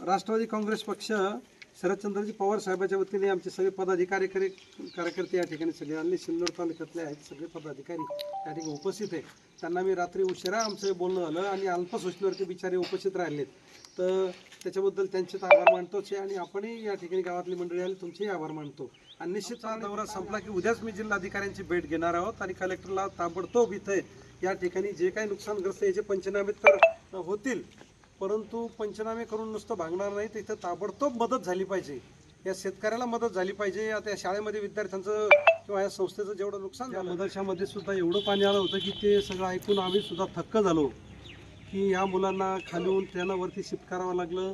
राष्ट्रवादी काँग्रेस पक्ष शरदचंद्रजी पवार साहेबाच्या वतीने आमचे सगळे पदाधिकारी करे कार्यकर्ते या ठिकाणी सगळे आणि सिल्लोड तालुक्यातले आहेत सगळे पदाधिकारी या ठिकाणी उपस्थित आहे त्यांना मी रात्री उशिरा आमचं बोलणं झालं आणि अल्पसूचनेवरती बिचारे उपस्थित राहिलेत. तर त्याच्याबद्दल त्यांचे तर आभार मानतोच आहे आणि आपणही या ठिकाणी गावातली मंडळी आली तुमचेही आभार मानतो. आणि निश्चित दौरा संपला की उद्याच मी जिल्हाधिकाऱ्यांची भेट घेणार आहोत आणि कलेक्टरला ताबडतोब इथे या ठिकाणी जे काही नुकसानग्रस्त याचे पंचनामे तर होतील. परंतु पंचनामे करून नुसतं भागणार नाही तर इथं ताबडतोब मदत झाली पाहिजे. या शेतकऱ्याला मदत झाली पाहिजे. आता या शाळेमध्ये विद्यार्थ्यांचं किंवा या संस्थेचं जेवढं नुकसान झालं मदरशामध्ये सुद्धा एवढं पाणी आलं होतं की ते सगळं ऐकून आम्ही सुद्धा थक्क झालो. की या मुलांना खालून त्यांना वरती शिफ्ट करावं लागलं.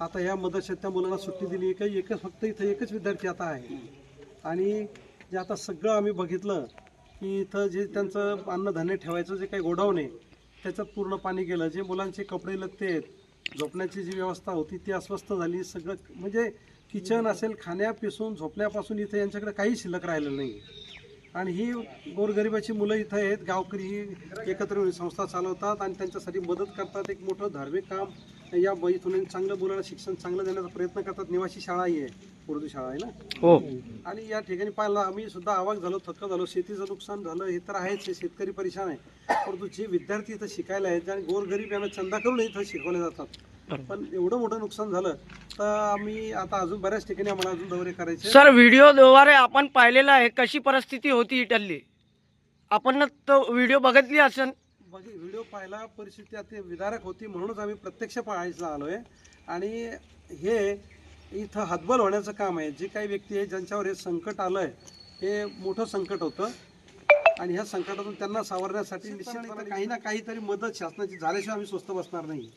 आता या मदरशात त्या मुलांना सुट्टी दिली. काही एकच फक्त इथं एकच विद्यार्थी आता आहे. आणि जे आता सगळं आम्ही बघितलं की इथं जे त्यांचं अन्नधान्य ठेवायचं जे काही गोडाऊन आहे त्याच्यात पूर्ण पाणी गेलं. जे मुलांचे कपडे लत्ते आहेत झोपण्याची जी व्यवस्था होती ती अस्वस्थ झाली. सगळं म्हणजे किचन असेल खाण्यापासून झोपण्यापासून इथं यांच्याकडे काही शिल्लक राहिलेलं नाही. आणि ही गोरगरिबाची मुलं इथं आहेत. गावकरी ही एकत्र येऊन संस्था चालवतात आणि त्यांच्यासाठी मदत करतात. एक मोठं धार्मिक काम या ब- इथून चांगल्या मुलांना शिक्षण चांगलं देण्याचा प्रयत्न करतात. निवासी शाळा ही आहे उर्दू शाळा आहे ना? हो. आणि या ठिकाणी पाहिलं आम्ही सुद्धा आवाक झालो थक्क झालो. शेतीचं नुकसान झालं हे तर आहेच हे शेतकरी परेशान आहे. परंतु जे विद्यार्थी इथं शिकायला आहेत आणि गोरगरीब यांना चंदा करून इथं शिकवले जातात. पण एवढं मोठं नुकसान झालं तर आम्ही आता अजून बऱ्याच ठिकाणी आम्हाला अजून दौरे करायचे. सर व्हिडिओद्वारे आपण पाहिलेलं आहे. कशी परिस्थिती होती इटली? आपण तो व्हिडिओ बघितली असेल. बघी व्हिडिओ पाहिला परिस्थिती अति विदारक होती म्हणूनच आम्ही प्रत्यक्ष पाहायला आलोय. आणि हे इथं हातबल होण्याचं काम आहे. जे काही व्यक्ती आहे ज्यांच्यावर हे संकट आलंय हे मोठं संकट होतं. आणि ह्या संकटातून त्यांना सावरण्यासाठी निश्चित काही ना काहीतरी मदत शासनाची झाल्याशिवाय आम्ही स्वस्त बसणार नाही.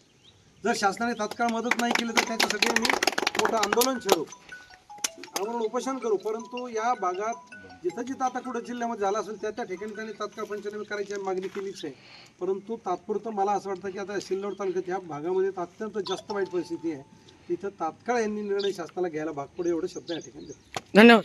जर शासनाने तात्काळ मदत नाही केली तर त्याच्यासाठी आम्ही मोठं आंदोलन छेडू आमरण उपोषण करू परंतु या भागात जिथं जिथं आता कुठं जिल्ह्यामध्ये झालं असेल त्या त्या ठिकाणी त्यांनी तात्काळ पंचनामे करायची मागणी केलीच आहे. परंतु तात्पुरतं मला असं वाटतं की आता सिल्लोड तालुक्यात या भागामध्ये अत्यंत जास्त वाईट परिस्थिती आहे. तिथं तात्काळ यांनी निर्णय शासनाला घ्यायला भाग पडे एवढे शब्द या ठिकाणी धन्यवाद.